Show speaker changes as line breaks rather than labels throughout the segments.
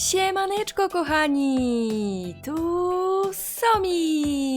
Siemaneczko kochani! Tu Somi!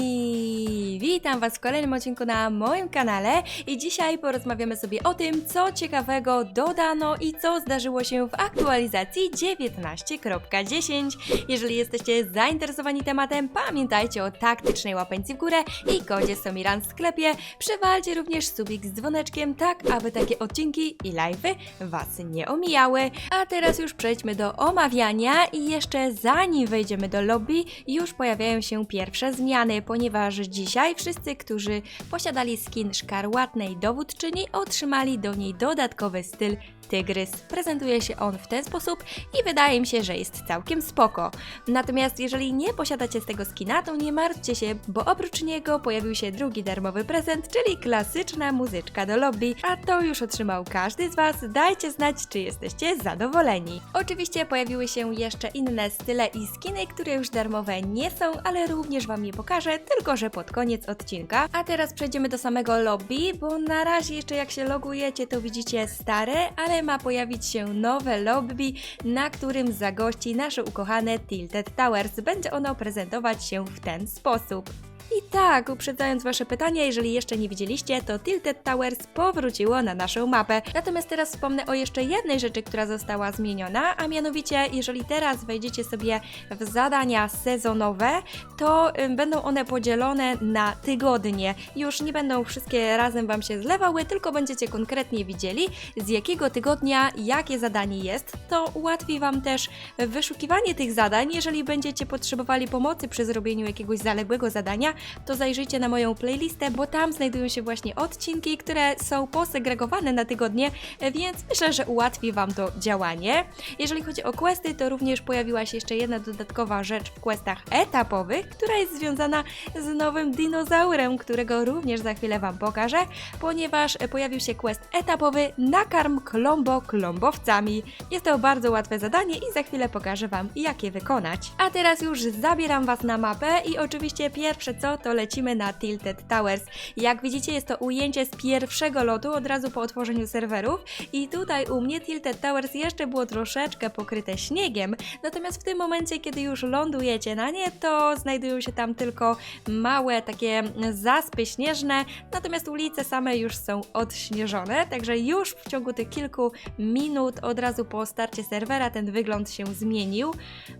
Witam Was w kolejnym odcinku na moim kanale i dzisiaj porozmawiamy sobie o tym, co ciekawego dodano i co zdarzyło się w aktualizacji 19.10. Jeżeli jesteście zainteresowani tematem, pamiętajcie o taktycznej łapeńcy w górę i kodzie Somiran w sklepie. Przywalcie również subik z dzwoneczkiem, tak aby takie odcinki i live'y Was nie omijały. A teraz już przejdźmy do omawiania i jeszcze zanim wejdziemy do lobby, już pojawiają się pierwsze zmiany, ponieważ dzisiaj wszyscy, którzy posiadali skin szkarłatnej dowódczyni, otrzymali do niej dodatkowy styl tygrys. Prezentuje się on w ten sposób i wydaje mi się, że jest całkiem spoko. Natomiast jeżeli nie posiadacie z tego skina, to nie martwcie się, bo oprócz niego pojawił się drugi darmowy prezent, czyli klasyczna muzyczka do lobby, a to już otrzymał każdy z Was. Dajcie znać, czy jesteście zadowoleni. Oczywiście pojawiły się jeszcze inne style i skiny, które już darmowe nie są, ale również Wam je pokażę, tylko że pod koniec odcinka. A teraz przejdziemy do samego lobby, bo na razie jeszcze jak się logujecie, to widzicie stare, ale ma pojawić się nowe lobby, na którym zagości nasze ukochane Tilted Towers. Będzie ono prezentować się w ten sposób. I tak, uprzedzając Wasze pytania, jeżeli jeszcze nie widzieliście, to Tilted Towers powróciło na naszą mapę. Natomiast teraz wspomnę o jeszcze jednej rzeczy, która została zmieniona, a mianowicie, jeżeli teraz wejdziecie sobie w zadania sezonowe, to będą one podzielone na tygodnie. Już nie będą wszystkie razem Wam się zlewały, tylko będziecie konkretnie widzieli, z jakiego tygodnia jakie zadanie jest. To ułatwi Wam też wyszukiwanie tych zadań. Jeżeli będziecie potrzebowali pomocy przy zrobieniu jakiegoś zaległego zadania, to zajrzyjcie na moją playlistę, bo tam znajdują się właśnie odcinki, które są posegregowane na tygodnie, więc myślę, że ułatwi Wam to działanie. Jeżeli chodzi o questy, to również pojawiła się jeszcze jedna dodatkowa rzecz w questach etapowych, która jest związana z nowym dinozaurem, którego również za chwilę Wam pokażę, ponieważ pojawił się quest etapowy Nakarm klombo klombowcami. Jest to bardzo łatwe zadanie i za chwilę pokażę Wam, jak je wykonać. A teraz już zabieram Was na mapę i oczywiście pierwsze co, to lecimy na Tilted Towers. Jak widzicie, jest to ujęcie z pierwszego lotu, od razu po otworzeniu serwerów. I tutaj u mnie Tilted Towers jeszcze było troszeczkę pokryte śniegiem, natomiast w tym momencie, kiedy już lądujecie na nie, to znajdują się tam tylko małe takie zaspy śnieżne, natomiast ulice same już są odśnieżone, także już w ciągu tych kilku minut od razu po starcie serwera ten wygląd się zmienił.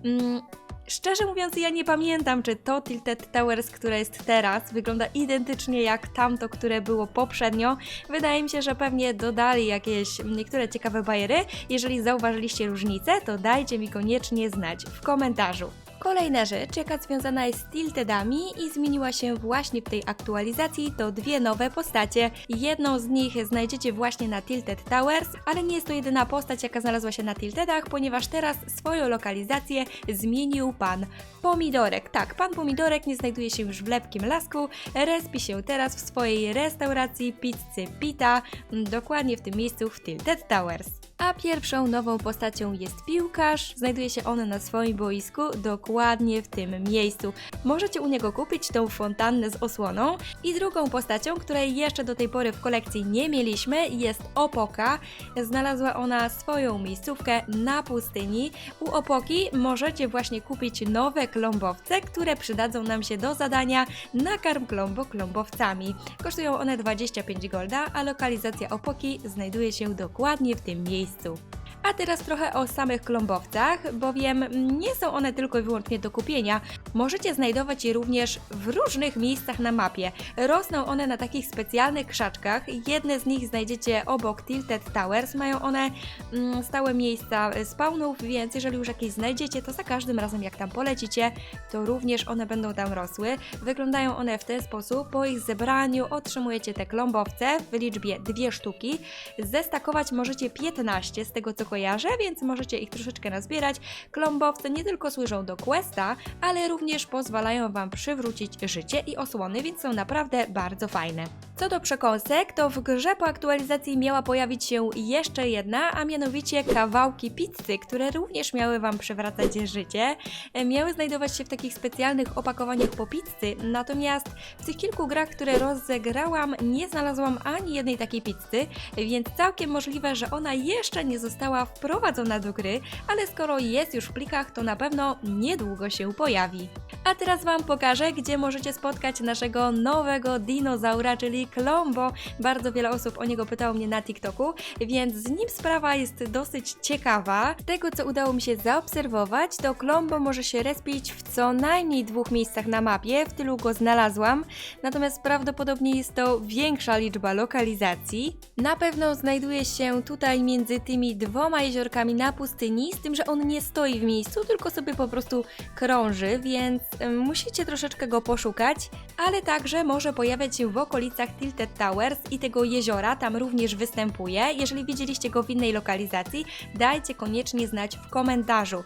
Mm, Szczerze mówiąc, ja nie pamiętam, czy to Tilted Towers, które jest teraz, wygląda identycznie jak tamto, które było poprzednio. Wydaje mi się, że pewnie dodali jakieś niektóre ciekawe bajery. Jeżeli zauważyliście różnicę, to dajcie mi koniecznie znać w komentarzu. Kolejna rzecz, jaka związana jest z Tiltedami i zmieniła się właśnie w tej aktualizacji, to dwie nowe postacie. Jedną z nich znajdziecie właśnie na Tilted Towers, ale nie jest to jedyna postać, jaka znalazła się na Tiltedach, ponieważ teraz swoją lokalizację zmienił pan Pomidorek. Tak, pan Pomidorek nie znajduje się już w lepkim lasku, respi się teraz w swojej restauracji pizzy Pita, dokładnie w tym miejscu w Tilted Towers. A pierwszą nową postacią jest piłkarz. Znajduje się on na swoim boisku, dokładnie w tym miejscu. Możecie u niego kupić tą fontannę z osłoną. I drugą postacią, której jeszcze do tej pory w kolekcji nie mieliśmy, jest Opoka. Znalazła ona swoją miejscówkę na pustyni. U Opoki możecie właśnie kupić nowe klombowce, które przydadzą nam się do zadania nakarm klombo klombowcami. Kosztują one 25 golda, a lokalizacja Opoki znajduje się dokładnie w tym miejscu. miejscu. A teraz trochę o samych klombowcach, bowiem nie są one tylko i wyłącznie do kupienia. Możecie znajdować je również w różnych miejscach na mapie. Rosną one na takich specjalnych krzaczkach. Jedne z nich znajdziecie obok Tilted Towers. Mają one mm, stałe miejsca spawnów, więc jeżeli już jakieś znajdziecie, to za każdym razem jak tam polecicie, to również one będą tam rosły. Wyglądają one w ten sposób. Po ich zebraniu otrzymujecie te klombowce w liczbie dwie sztuki. Zestakować możecie 15 z tego co kojarzę, więc możecie ich troszeczkę nazbierać. Klombowce nie tylko służą do questa, ale również pozwalają Wam przywrócić życie i osłony, więc są naprawdę bardzo fajne. Co do przekąsek, to w grze po aktualizacji miała pojawić się jeszcze jedna, a mianowicie kawałki pizzy, które również miały Wam przywracać życie. E, Miały znajdować się w takich specjalnych opakowaniach po pizzy, natomiast w tych kilku grach, które rozegrałam, nie znalazłam ani jednej takiej pizzy, więc całkiem możliwe, że ona jeszcze nie została wprowadzona do gry, ale skoro jest już w plikach, to na pewno niedługo się pojawi. A teraz Wam pokażę, gdzie możecie spotkać naszego nowego dinozaura, czyli Klombo. Bardzo wiele osób o niego pytało mnie na TikToku, więc z nim sprawa jest dosyć ciekawa. Tego, co udało mi się zaobserwować, to Klombo może się respić w co najmniej dwóch miejscach na mapie, w tylu go znalazłam, natomiast prawdopodobnie jest to większa liczba lokalizacji. Na pewno znajduje się tutaj między tymi dwoma jeziorkami na pustyni, z tym, że on nie stoi w miejscu, tylko sobie po prostu krąży, więc em, musicie troszeczkę go poszukać, ale także może pojawiać się w okolicach Tilted Towers i tego jeziora, tam również występuje. Jeżeli widzieliście go w innej lokalizacji, dajcie koniecznie znać w komentarzu.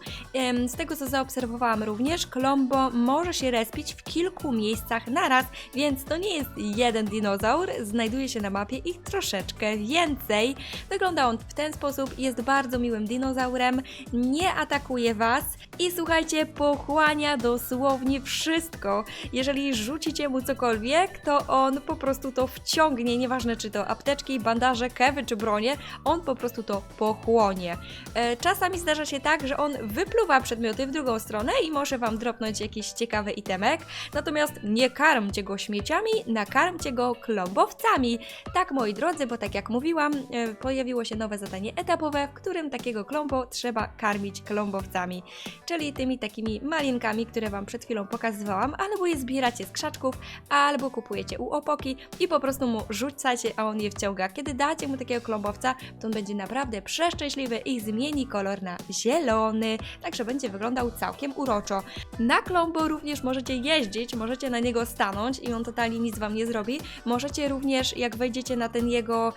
Z tego co zaobserwowałam również, Klombo może się respić w kilku miejscach naraz, więc to nie jest jeden dinozaur, znajduje się na mapie ich troszeczkę więcej. Wygląda on w ten sposób, jest bardzo miłym dinozaurem, nie atakuje Was i słuchajcie, pochłania dosłownie wszystko. Jeżeli rzucicie mu cokolwiek, to on po prostu to wciągnie, nieważne czy to apteczki, bandaże, kewy czy bronie, on po prostu to pochłonie. E, Czasami zdarza się tak, że on wypluwa przedmioty w drugą stronę i może Wam dropnąć jakiś ciekawy itemek, natomiast nie karmcie go śmieciami, nakarmcie go klombowcami. Tak, moi drodzy, bo tak jak mówiłam, e, pojawiło się nowe zadanie etapowe, w którym takiego klombo trzeba karmić klombowcami, czyli tymi takimi malinkami, które Wam przed chwilą pokazywałam, albo je zbieracie z krzaczków, albo kupujecie u opoki i po prostu mu rzucacie, a on je wciąga. Kiedy dacie mu takiego klombowca, to on będzie naprawdę przeszczęśliwy i zmieni kolor na zielony, także będzie wyglądał całkiem uroczo. Na klombo również możecie jeździć, możecie na niego stanąć i on totalnie nic Wam nie zrobi. Możecie również, jak wejdziecie na ten jego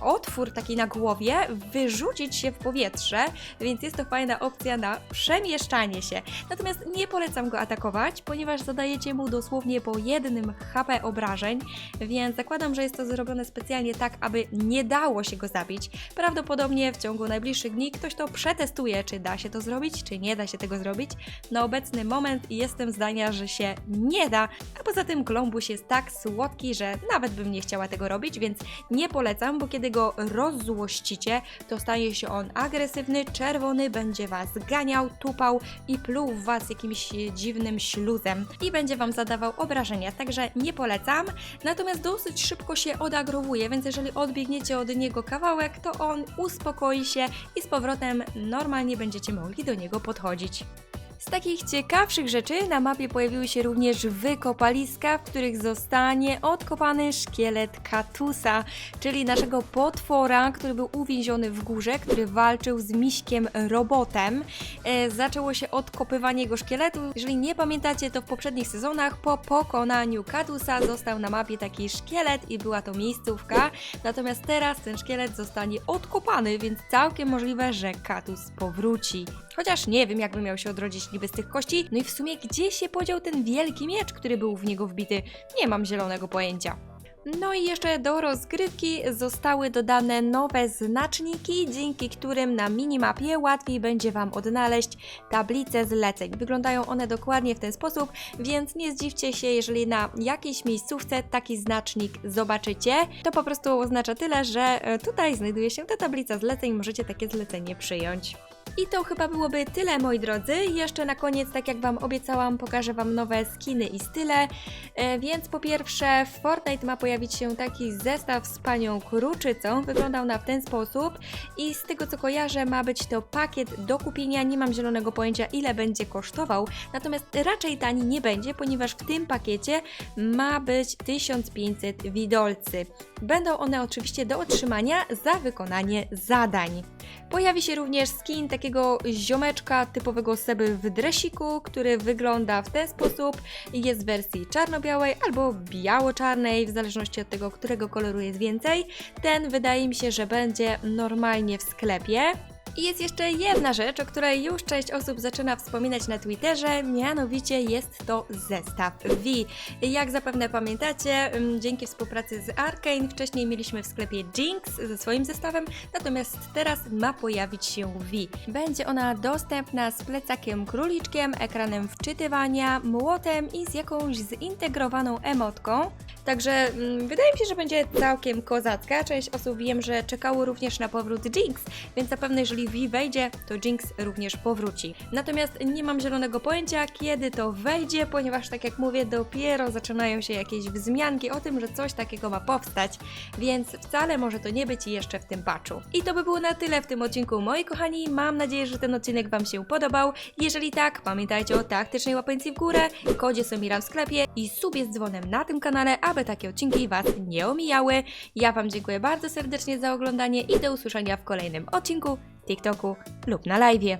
otwór taki na głowie, wyrzucić się w powietrze, więc jest to fajna opcja na przemieszczanie się. Natomiast nie polecam go atakować, ponieważ zadajecie mu dosłownie po jednym HP obrażeń, więc zakładam, że jest to zrobione specjalnie tak, aby nie dało się go zabić. Prawdopodobnie w ciągu najbliższych dni ktoś to przetestuje, czy da się to zrobić, czy nie da się tego zrobić. Na obecny moment jestem zdania, że się nie da, a poza tym Glombuś jest tak słodki, że nawet bym nie chciała tego robić, więc nie polecam, bo kiedy go rozzłościcie, to staje się on agresywny, czerwony, będzie Was ganiał, tupał i pluł w Was jakimś dziwnym śluzem i będzie Wam zadawał obrażenia, także nie polecam. Natomiast dosyć szybko się odagrowuje, więc jeżeli odbiegniecie od niego kawałek, to on uspokoi się i z powrotem normalnie będziecie mogli do niego podchodzić. Z takich ciekawszych rzeczy na mapie pojawiły się również wykopaliska, w których zostanie odkopany szkielet Katusa, czyli naszego potwora, który był uwięziony w górze, który walczył z miśkiem robotem. E, zaczęło się odkopywanie jego szkieletu. Jeżeli nie pamiętacie, to w poprzednich sezonach po pokonaniu Katusa został na mapie taki szkielet i była to miejscówka. Natomiast teraz ten szkielet zostanie odkopany, więc całkiem możliwe, że Katus powróci. Chociaż nie wiem, jakby miał się odrodzić niby z tych kości. No i w sumie, gdzie się podział ten wielki miecz, który był w niego wbity? Nie mam zielonego pojęcia. No i jeszcze do rozgrywki zostały dodane nowe znaczniki, dzięki którym na minimapie łatwiej będzie Wam odnaleźć tablice zleceń. Wyglądają one dokładnie w ten sposób, więc nie zdziwcie się, jeżeli na jakiejś miejscówce taki znacznik zobaczycie. To po prostu oznacza tyle, że e, tutaj znajduje się ta tablica zleceń, możecie takie zlecenie przyjąć. I to chyba byłoby tyle, moi drodzy. Jeszcze na koniec, tak jak Wam obiecałam, pokażę Wam nowe skiny i style. E, więc po pierwsze, w Fortnite ma pojawić się taki zestaw z panią Kruczycą. Wyglądał na w ten sposób i z tego co kojarzę, ma być to pakiet do kupienia. Nie mam zielonego pojęcia, ile będzie kosztował, natomiast raczej tani nie będzie, ponieważ w tym pakiecie ma być 1500 widolcy. Będą one oczywiście do otrzymania za wykonanie zadań. Pojawi się również skin takiego ziomeczka typowego Seby w dresiku, który wygląda w ten sposób. Jest w wersji czarno-białej albo biało-czarnej, w zależności od tego, którego koloru jest więcej. Ten wydaje mi się, że będzie normalnie w sklepie. I jest jeszcze jedna rzecz, o której już część osób zaczyna wspominać na Twitterze, mianowicie jest to zestaw V. Jak zapewne pamiętacie, mm, dzięki współpracy z Arkane wcześniej mieliśmy w sklepie Jinx ze swoim zestawem, natomiast teraz ma pojawić się V. Będzie ona dostępna z plecakiem króliczkiem, ekranem wczytywania, młotem i z jakąś zintegrowaną emotką. Także mm, wydaje mi się, że będzie całkiem kozacka. Część osób wiem, że czekało również na powrót Jinx, więc zapewne jeżeli V wejdzie, to Jinx również powróci. Natomiast nie mam zielonego pojęcia, kiedy to wejdzie, ponieważ tak jak mówię, dopiero zaczynają się jakieś wzmianki o tym, że coś takiego ma powstać, więc wcale może to nie być jeszcze w tym patchu. I to by było na tyle w tym odcinku, moi kochani. Mam nadzieję, że ten odcinek Wam się podobał. Jeżeli tak, pamiętajcie o taktycznej łapeńcji w górę, kodzie Somira w sklepie i subie z dzwonem na tym kanale, aby takie odcinki Was nie omijały. Ja Wam dziękuję bardzo serdecznie za oglądanie i do usłyszenia w kolejnym odcinku, TikToku lub na live.